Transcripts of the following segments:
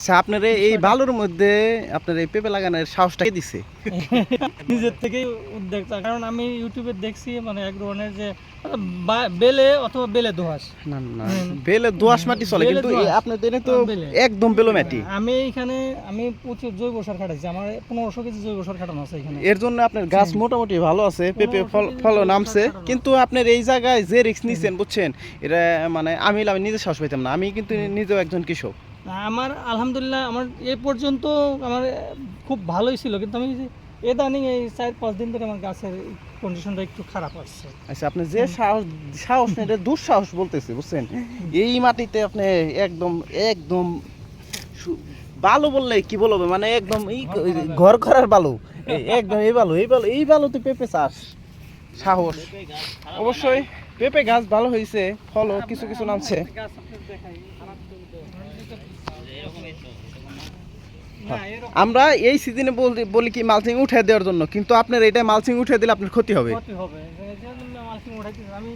আচ্ছা আপনার এই- বালুর মধ্যে আপনার এই পেঁপে লাগানোর দিছে? নিজের থেকেই উদ্যোক্তা কারণ আমি ইউটিউবে দেখছি মানে এক ধরনের যে বেলে অথবা বেলে দোহাস না না বেলে দোয়াশ মাটি চলে কিন্তু এখানে তো একদম বেলো মাটি। আমি এখানে আমি প্রচুর জৈব সার খাটাইছি। আমার পনেরোশো কেজি জৈব সার খাটানো আছে এখানে। এর জন্য আপনার গাছ মোটামুটি ভালো আছে পেঁপে ফল ফলও নামছে। কিন্তু আপনার এই জায়গায় যে রিস্ক নিছেন বুঝছেন? এটা মানে আমি আমি নিজে সাহস পাইতাম না। আমি কিন্তু নিজেও একজন কৃষক। আমার আলহামদুলিল্লাহ আমার এ পর্যন্ত আমার খুব ভালোই ছিল, কিন্তু আমি এদানিং এই চার পাঁচ দিন ধরে আমার গাছের কন্ডিশনটা একটু খারাপ আসছে আচ্ছা আপনি যে সাহস সাহস এটা দুঃসাহস বলতেছে, বুঝছেন? এই মাটিতে আপনি একদম একদম বালু বললে কি বলব? মানে একদম এই ঘর করার বালু একদম এই বালু এই বালু, এই বালুতে পেঁপে চাষ, সাহস। অবশ্যই, পেঁপে গাছ ভালো হয়েছে, ফলও কিছু কিছু নামছে গাছ আপনাদের দেখাই, খারাপ না, এরকম আমরা এই সিজনে বলি কি মালচিং উঠে দেওয়ার জন্য কিন্তু আপনার এটা মালচিং উঠে দিলে আপনার ক্ষতি হবে। ক্ষতি আমি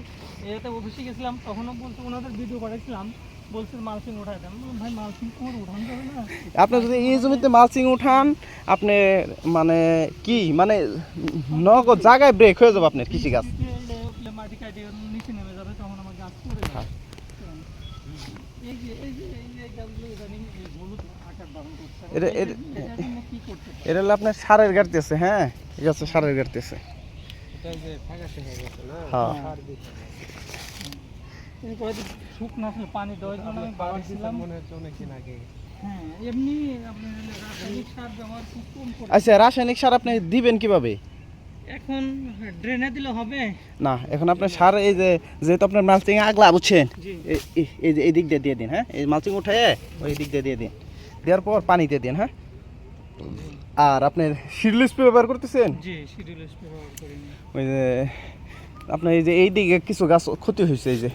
এতে অফিসে গেছিলাম তখনও বলছে ওনাদের ভিডিও পাঠাইছিলাম বলছে মালচিং উঠাই দেন। ভাই মালচিং তোমার উঠান যাবে না। আপনি যদি এই জমিতে মালচিং উঠান আপনি মানে কি মানে নগদ জায়গায় ব্রেক হয়ে যাবে আপনার কৃষিকাজ যদি এই যে উঠলে মাটি কাটে নিচে নেমে যাবে তখন আমার গাছ পড়ে হ্যাঁ। যাবে এই যে এই যে এই যে গাছগুলো ইদানিং এই হলুদ আকার ধারণ করছে এটা- হলো আপনার সারের গাড়তেছে হ্যাঁ? ঠিক আছে, সারের গাড়তেছে। হ্যাঁ। আচ্ছা রাসায়নিক সার আপনি দিবেন কীভাবে? এখন ড্রেনে দিলে হবে? না এখন আপনার সার এই যে যেহেতু আপনার মালচিং আগলা বুঝছেন? এই- যে এই দিক দিয়ে দিয়ে দিন হ্যাঁ? এই মালচিং উঠে ওই দিক দিয়ে দিয়ে দিন। দেওয়ার পর পানিতে দিন হ্যাঁ? আর আপনার সিডলিস ব্যবহার করতেছেন? জি শিডিউল ব্যবহার করি ওই যে আপনার এই যে এই দিকে কিছু গাছ ক্ষতি হয়েছে এই যে।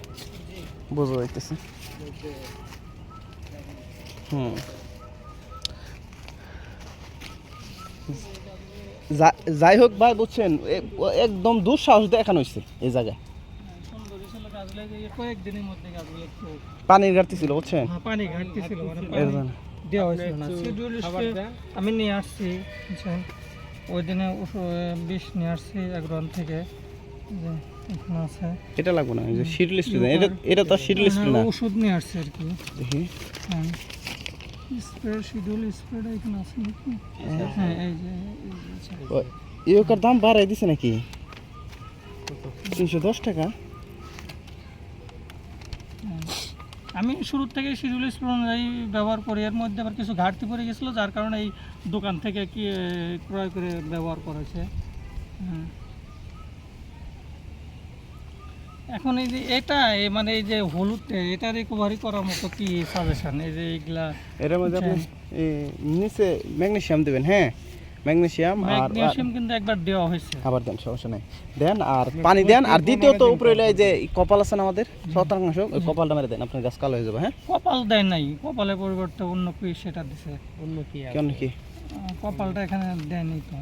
বোঝা যাইতেছে হুম। যাই হোক ভাই বুঝছেন একদম দুঃসাহস দেখানো হয়েছে এই জায়গায়। পানির ঘাটতি ছিল বুঝছেন? হ্যাঁ, পানি ঘাটতি ছিল মানে এর পানি জন্য দেওয়া হয়েছিল না। শিডিউল আমি নিয়ে আসছি বুঝছেন? ওই দিনে বিষ নিয়ে আসছি থেকে। যে এখানে আছে। এটা লাগবে না যে শিট এটা এটা তো শিট লিস্ট হ্যাঁ, না। ওষুধ নিয়ে আসছে আর কি। দেখি। হ্যাঁ। স্প্রে শিডিউল স্প্রেটা এখানে আছে নাকি হ্যাঁ এই যে। ও- ইউকার দাম বাড়াই দিছে নাকি তিনশো দশ টাকা হ্যাঁ। আমি শুরু থেকে শিডিউল স্প্রে অনুযায়ী ব্যবহার করি এর মধ্যে আবার কিছু ঘাটতি পড়ে গেছিল যার কারণে এই দোকান থেকে কি ক্রয় করে ব্যবহার করেছে হুম। এখন এই যে এটা মানে এই যে হলুদ এটা রিকভারি করার মতো কি সাজেশন এই যে এইগুলা এর মধ্যে আপনি। নিচে ম্যাগনেসিয়াম দেবেন হ্যাঁ? ম্যাগনেসিয়াম আর ম্যাগনেসিয়াম কিন্তু একবার দেওয়া হয়েছে। আবার দেন সমস্যা নাই। দেন আর পানি দেন আর দ্বিতীয়ত উপরে এই যে কপাল আছে না আমাদের শতাংশ ওই কপালটা মেরে দেন আপনার গাছ কালো হয়ে যাবে হ্যাঁ? কপাল দেয় নাই কপালের পরিবর্তে অন্য কি সেটা দিছে? কেন কি? আহ, কপালটা এখানে দেয়নি তো।